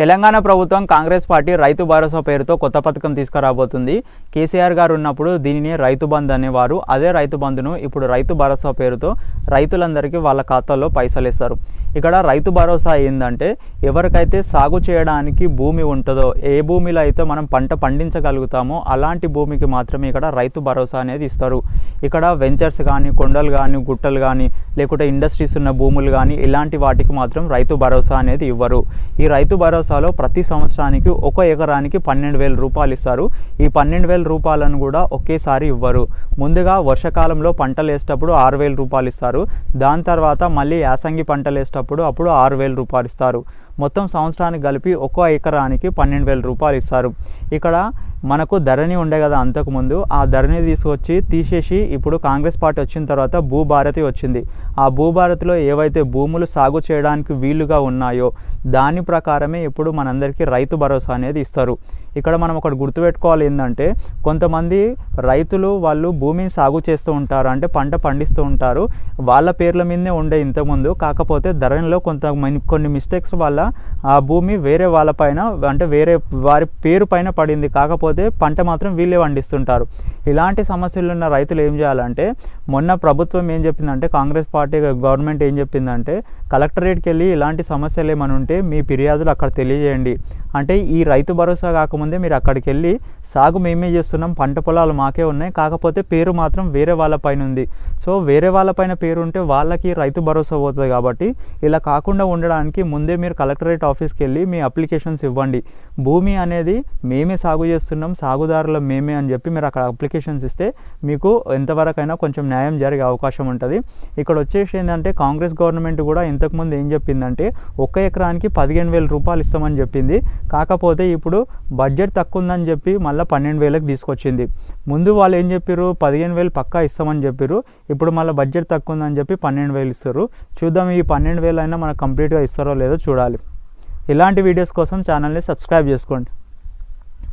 తెలంగాణ ప్రభుత్వం కాంగ్రెస్ పార్టీ రైతు భరోసా పేరుతో కొత్త పథకం తీసుకురాబోతుంది. కేసీఆర్ గారు ఉన్నప్పుడు దీనిని రైతు బంధు అనేవారు. అదే రైతు బంధును ఇప్పుడు రైతు భరోసా పేరుతో రైతులందరికీ వాళ్ళ ఖాతాల్లో పైసలు ఇస్తారు. ఇక్కడ రైతు భరోసా ఏంటంటే ఎవరికైతే సాగు చేయడానికి భూమి ఉంటుందో ఏ భూమిలో అయితే మనం పంట పండించగలుగుతామో అలాంటి భూమికి మాత్రమే ఇక్కడ రైతు భరోసా అనేది ఇస్తారు. ఇక్కడ వెంచర్స్ కానీ కొండలు కానీ గుట్టలు కానీ లేకుంటే ఇండస్ట్రీస్ ఉన్న భూములు కానీ ఇలాంటి వాటికి మాత్రం రైతు భరోసా అనేది ఇవ్వరు. ఈ రైతు భరోసా భరోసాలో ప్రతి సంవత్సరానికి ఒక ఎకరానికి పన్నెండు వేల రూపాయలు ఇస్తారు. ఈ పన్నెండు వేల రూపాయలను కూడా ఒకేసారి ఇవ్వరు. ముందుగా వర్షాకాలంలో పంటలు వేసేటప్పుడు ఆరు వేల రూపాయలు ఇస్తారు. దాని తర్వాత మళ్ళీ యాసంగి పంటలు వేసేటప్పుడు అప్పుడు ఆరు వేల రూపాయలు ఇస్తారు. మొత్తం సంవత్సరానికి కలిపి ఒక్కో ఎకరానికి పన్నెండు వేల రూపాయలు ఇస్తారు. ఇక్కడ మనకు ధరణి ఉండే కదా అంతకుముందు ఆ ధరణి తీసుకొచ్చి తీసేసి ఇప్పుడు కాంగ్రెస్ పార్టీ వచ్చిన తర్వాత భూభారతి వచ్చింది. ఆ భూభారతిలో ఏవైతే భూములు సాగు చేయడానికి వీలుగా ఉన్నాయో దాని ప్రకారమే ఇప్పుడు మనందరికీ రైతు భరోసా అనేది ఇస్తారు. ఇక్కడ మనం ఒకటి గుర్తుపెట్టుకోవాలి ఏంటంటే కొంతమంది రైతులు వాళ్ళు భూమిని సాగు చేస్తూ ఉంటారు అంటే పంట పండిస్తూ ఉంటారు. వాళ్ళ పేర్ల మీదనే ఉండే ఇంతకుముందు కాకపోతే ధరణిలో కొంత కొన్ని మిస్టేక్స్ వల్ల ఆ భూమి వేరే వాళ్ళ పైన అంటే వేరే వారి పేరు పైన పడింది. కాకపోతే పంట మాత్రం వీళ్ళే పండిస్తుంటారు. ఇలాంటి సమస్యలు ఉన్న రైతులు ఏం చేయాలంటే మొన్న ప్రభుత్వం ఏం చెప్పిందంటే కాంగ్రెస్ పార్టీ గవర్నమెంట్ ఏం చెప్పిందంటే కలెక్టరేట్కి వెళ్ళి ఇలాంటి సమస్యలు ఏమైనా ఉంటే మీ ఫిర్యాదులు అక్కడ తెలియజేయండి. అంటే ఈ రైతు భరోసా కాకముందే మీరు అక్కడికి వెళ్ళి సాగు మేమే చేస్తున్నాం పంట పొలాలు మాకే ఉన్నాయి కాకపోతే పేరు మాత్రం వేరే వాళ్ళ పైన ఉంది. సో వేరే వాళ్ళ పైన పేరు ఉంటే వాళ్ళకి రైతు భరోసా పోతుంది కాబట్టి ఇలా కాకుండా ఉండడానికి ముందే మీరు కలెక్టరేట్ ఆఫీస్కి వెళ్ళి మీ అప్లికేషన్స్ ఇవ్వండి. భూమి అనేది మేమే సాగు చేస్తున్నాం సాగుదారుల మేమే అని చెప్పి మీరు అక్కడ అప్లికేషన్స్ ఇస్తే మీకు ఎంతవరకైనా కొంచెం న్యాయం జరిగే అవకాశం ఉంటుంది. ఇక్కడ వచ్చేసి ఏంటంటే కాంగ్రెస్ గవర్నమెంట్ కూడా ఇంతకుముందు ఏం చెప్పిందంటే ఒక్క ఎకరానికి పదిహేను వేల రూపాయలు ఇస్తామని చెప్పింది. కాకపోతే ఇప్పుడు బడ్జెట్ తక్కువ ఉందని చెప్పి మళ్ళీ పన్నెండు వేలకు తీసుకొచ్చింది. ముందు వాళ్ళు ఏం చెప్పారు పదిహేను వేలు పక్కా ఇస్తామని చెప్పారు ఇప్పుడు మళ్ళీ బడ్జెట్ తక్కువ ఉందని చెప్పి పన్నెండు వేలు ఇస్తారు. చూద్దాం ఈ పన్నెండు వేలు అయినా మనకు కంప్లీట్గా ఇస్తారో లేదో చూడాలి. ఇలాంటి వీడియోస్ కోసం ఛానల్ని సబ్స్క్రైబ్ చేసుకోండి.